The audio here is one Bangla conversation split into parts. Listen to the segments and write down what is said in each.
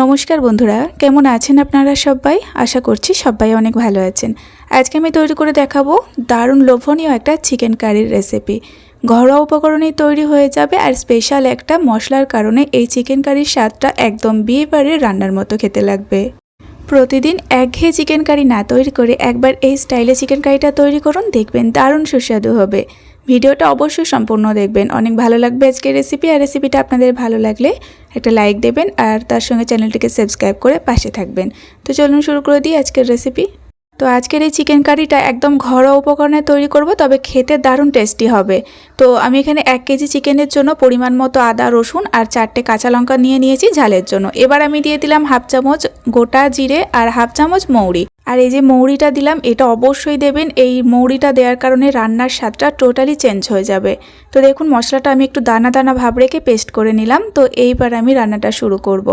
নমস্কার বন্ধুরা, কেমন আছেন আপনারা সবাই? আশা করছি সবাই অনেক ভালো আছেন। আজকে আমি তৈরি করে দেখাবো দারুণ লোভনীয় একটা চিকেন কারির রেসিপি ঘরোয়া উপকরণেই তৈরি হয়ে যাবে আর স্পেশাল একটা মশলার কারণে এই চিকেন কারির স্বাদটা একদম বিয়ে বাড়ির রান্নার মতো খেতে লাগবে। প্রতিদিন একঘেয়ে চিকেন কারি না তৈরি করে একবার এই স্টাইলে চিকেন কারিটা তৈরি করুন, দেখবেন দারুণ সুস্বাদু হবে। ভিডিওটা অবশ্যই সম্পূর্ণ দেখবেন। অনেক ভালো লাগবে আজকের রেসিপি আর রেসিপিটা আপনাদের ভালো লাগলে একটা লাইক দেবেন, আর তার সঙ্গে চ্যানেলটিকে সাবস্ক্রাইব করে পাশে থাকবেন। তো চলুন শুরু করে দিই আজকের রেসিপি তো আজকের এই চিকেন কারিটা একদম ঘরোয়া উপকরণে তৈরি করব, তবে খেতে দারুণ টেস্টি হবে। তো আমি এখানে এক কেজি চিকেনের জন্য পরিমাণ মতো আদা, রসুন, আর চারটে কাঁচা লঙ্কা নিয়ে নিয়েছি ঝালের জন্য। এবার আমি দিয়ে দিলাম হাফ চামচ গোটা জিরে আর হাফ চামচ মৌরি। আর এই যে মৌরিটা দিলাম, এটা অবশ্যই দেবেন। এই মৌরিটা দেওয়ার কারণে রান্নার স্বাদটা টোটালি চেঞ্জ হয়ে যাবে। তো দেখুন, মশলাটা আমি একটু দানা দানা ভাব রেখে পেস্ট করে নিলাম। তো এইবার আমি রান্নাটা শুরু করব।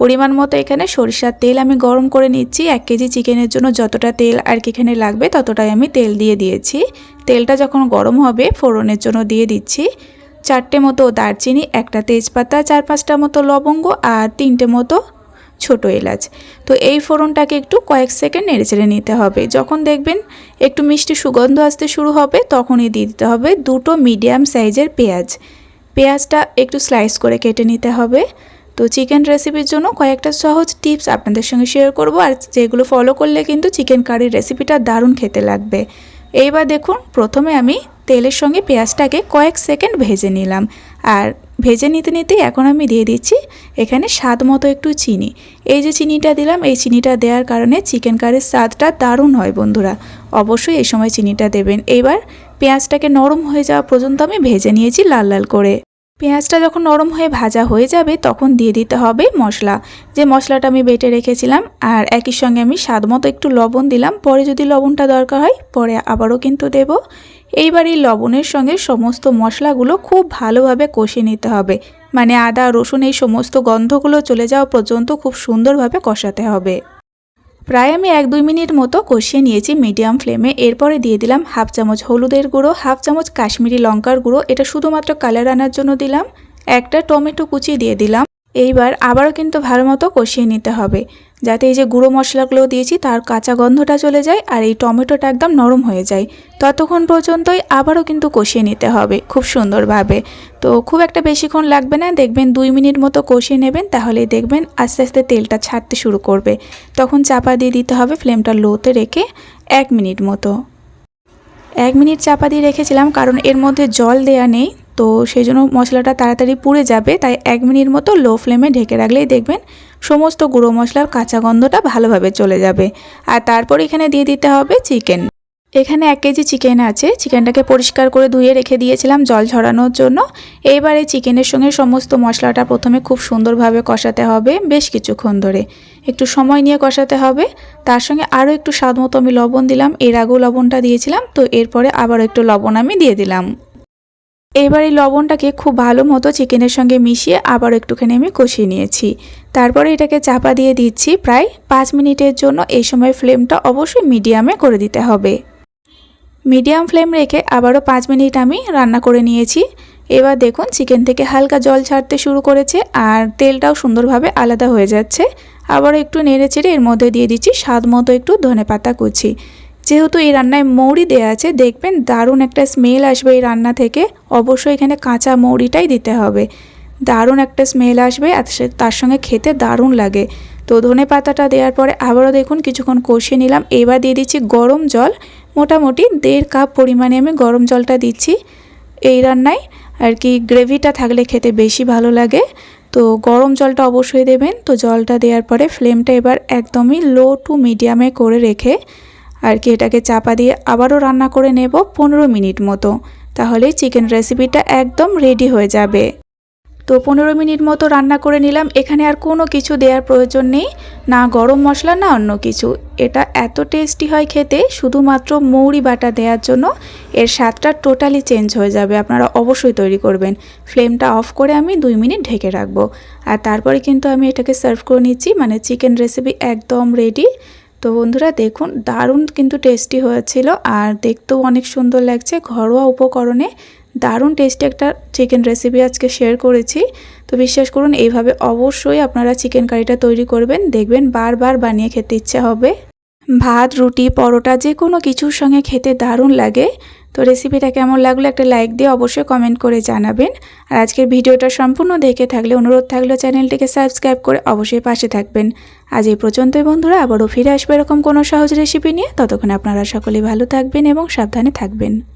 পরিমাণ মতো এখানে সরিষার তেল আমি গরম করে নিচ্ছি। এক কেজি চিকেনের জন্য যতটা তেল আর কি এখানে লাগবে, ততটাই আমি তেল দিয়ে দিয়েছি। তেলটা যখন গরম হবে, ফোড়নের জন্য দিয়ে দিচ্ছি চারটে মতো দারচিনি, একটা তেজপাতা, চার পাঁচটা মতো লবঙ্গ আর তিনটে মতো ছোট এলাচ। তো এই ফোড়নটাকে একটু কয়েক সেকেন্ড নেড়েচেড়ে নিতে হবে। যখন দেখবেন একটু মিষ্টি সুগন্ধ আসতে শুরু হবে, তখনই দিয়ে দিতে হবে দুটো মিডিয়াম সাইজের পেঁয়াজ। পেঁয়াজটা একটু স্লাইস করে কেটে নিতে হবে। তো চিকেন রেসিপির জন্য কয়েকটা সহজ টিপস আপনাদের সঙ্গে শেয়ার করব, আর যেগুলো ফলো করলে কিন্তু চিকেন কারির রেসিপিটা দারুণ খেতে লাগবে। এইবার দেখুন, প্রথমে আমি তেলের সঙ্গে পেঁয়াজটাকে কয়েক সেকেন্ড ভেজে নিলাম। আর ভেজে নিতে নিতে এখন আমি দিয়ে দিচ্ছি এখানে স্বাদ মতো একটু চিনি। এই যে চিনিটা দিলাম, এই চিনিটা দেওয়ার কারণে চিকেন কারির স্বাদটা দারুণ হয় বন্ধুরা। অবশ্যই এই সময় চিনিটা দেবেন। এবার পেঁয়াজটাকে নরম হয়ে যাওয়া পর্যন্ত আমি ভেজে নিয়েছি লাল লাল করে। পেঁয়াজটা যখন নরম হয়ে ভাজা হয়ে যাবে, তখন দিয়ে দিতে হবে মশলা। যে মশলাটা আমি বেটে রেখেছিলাম আর একই সঙ্গে আমি স্বাদ মতো একটু লবণ দিলাম। পরে যদি লবণটা দরকার হয়, পরে আবারও কিন্তু দেব। এইবার এই লবণের সঙ্গে সমস্ত মশলাগুলো খুব ভালোভাবে কষিয়ে নিতে হবে। মানে আদা, রসুন এই সমস্ত গন্ধগুলো চলে যাওয়া পর্যন্ত খুব সুন্দরভাবে কষাতে হবে। প্রায় আমি এক দুই মিনিট মতো কষিয়ে নিয়েছি মিডিয়াম ফ্লেমে। এরপরে দিয়ে দিলাম হাফ চামচ হলুদের গুঁড়ো, হাফ চামচ কাশ্মীরি লঙ্কার গুঁড়ো। এটা শুধুমাত্র কালার আনার জন্য দিলাম। একটা টমেটো কুচি দিয়ে দিলাম। এইবার আবারও কিন্তু ভালো মতো কষিয়ে নিতে হবে। যাতে এই যে গুঁড়ো মশলাগুলো দিয়েছি, তার কাঁচা গন্ধটা চলে যায় আর এই টমেটোটা একদম নরম হয়ে যায়। ততক্ষণ পর্যন্তই আবারও কিন্তু কষিয়ে নিতে হবে, খুব সুন্দরভাবে। তো খুব একটা বেশিক্ষণ লাগবে না, দেখবেন দুই মিনিট মতো কষিয়ে নেবেন তাহলেই দেখবেন আস্তে আস্তে তেলটা ছাড়তে শুরু করবে। তখন চাপা দিয়ে দিতে হবে ফ্লেমটা লোতে রেখে এক মিনিট মতো। এক মিনিট চাপা দিয়ে রেখেছিলাম, কারণ এর মধ্যে জল দেয়া নেই, তো সেই জন্য মশলাটা তাড়াতাড়ি পুড়ে যাবে, তাই এক মিনিট মতো লো ফ্লেমে ঢেকে রাখলেই দেখবেন সমস্ত গুঁড়ো মশলার কাঁচা গন্ধটা ভালোভাবে চলে যাবে। আর তারপর এখানে দিয়ে দিতে হবে চিকেন। এখানে এক কেজি চিকেন আছে। চিকেনটাকে পরিষ্কার করে ধুয়ে রেখে দিয়েছিলাম জল ঝরানোর জন্য। এইবার এই চিকেনের সঙ্গে সমস্ত মশলাটা প্রথমে খুব সুন্দরভাবে কষাতে হবে বেশ কিছুক্ষণ ধরে। একটু সময় নিয়ে কষাতে হবে। তার সঙ্গে আরও একটু স্বাদ মতো আমি লবণ দিলাম। এর আগেও লবণটা দিয়েছিলাম। তো এরপরে আবার একটু লবণ আমি দিয়ে দিলাম। এবার এই লবণটাকে খুব ভালো মতো চিকেনের সঙ্গে মিশিয়ে আবার একটুখানি আমি কষিয়ে নিয়েছি। তারপরে এটাকে চাপা দিয়ে দিচ্ছি প্রায় পাঁচ মিনিটের জন্য। এই সময় ফ্লেমটা অবশ্যই মিডিয়ামে করে দিতে হবে। মিডিয়াম ফ্লেম রেখে আবারও পাঁচ মিনিট আমি রান্না করে নিয়েছি। এবার দেখুন, চিকেন থেকে হালকা জল ছাড়তে শুরু করেছে আর তেলটাও সুন্দরভাবে আলাদা হয়ে যাচ্ছে। আবারও একটু নেড়ে চেড়ে এর মধ্যে দিয়ে দিচ্ছি স্বাদ মতো একটু ধনে পাতা কুচি। যেহেতু এই রান্নায় মৌরি দেওয়া আছে, দেখবেন দারুণ একটা স্মেল আসবে এই রান্না থেকে। অবশ্যই এখানে কাঁচা মৌরিটাই দিতে হবে। দারুণ একটা স্মেল আসবে আর তার সঙ্গে খেতে দারুণ লাগে। তো ধনে পাতাটা দেওয়ার পরে আবারও দেখুন, কিছুক্ষণ কষিয়ে নিলাম। এবার দিয়ে দিচ্ছি গরম জল। মোটামুটি দেড় কাপ পরিমাণে আমি গরম জলটা দিচ্ছি এই রান্নায়। আর কি গ্রেভিটা থাকলে খেতে বেশি ভালো লাগে। তো গরম জলটা অবশ্যই দেবেন। তো জলটা দেওয়ার পরে ফ্লেমটা এবার একদমই লো টু মিডিয়ামে করে রেখে আর কি এটাকে চাপা দিয়ে আবারও রান্না করে নেব পনেরো মিনিট মতো। তাহলে চিকেন রেসিপিটা একদম রেডি হয়ে যাবে। তো পনেরো মিনিট মতো রান্না করে নিলাম, এখানে আর কোনো কিছু দেওয়ার প্রয়োজন নেই, না গরম মশলা, না অন্য কিছু। এটা এত টেস্টি হয় খেতে, শুধুমাত্র মৌরি বাটা দেওয়ার জন্য এর স্বাদটা টোটালি চেঞ্জ হয়ে যাবে। আপনারা অবশ্যই তৈরি করবেন। ফ্লেমটা অফ করে আমি দুই মিনিট ঢেকে রাখব। আর তারপরে কিন্তু আমি এটাকে সার্ভ করে নিচ্ছি মানে চিকেন রেসিপি একদম রেডি। তো বন্ধুরা দেখুন, দারুণ কিন্তু টেস্টি হয়েছিল আর দেখতেও অনেক সুন্দর লাগছে। ঘরোয়া উপকরণে দারুণ টেস্টি একটা চিকেন রেসিপি আজকে শেয়ার করেছি। তো বিশ্বাস করুন, এইভাবে অবশ্যই আপনারা চিকেন কারিটা তৈরি করবেন, দেখবেন বারবার বানিয়ে খেতে ইচ্ছে হবে। ভাত, রুটি, পরোটা, যে কোনো কিছুর সঙ্গে খেতে দারুণ লাগে। তো রেসিপিটা কেমন লাগল একটা লাইক দিয়ে অবশ্যই কমেন্ট করে জানাবেন। আর আজকের ভিডিওটা সম্পূর্ণ দেখে থাকলে অনুরোধ থাকলেও চ্যানেলটিকে সাবস্ক্রাইব করে অবশ্যই পাশে থাকবেন। আজ এই পর্যন্তই বন্ধুরা, আবারও ফিরে আসবে এরকম কোনো সহজ রেসিপি নিয়ে। ততক্ষণ আপনারা সকলেই ভালো থাকবেন এবং সাবধানে থাকবেন।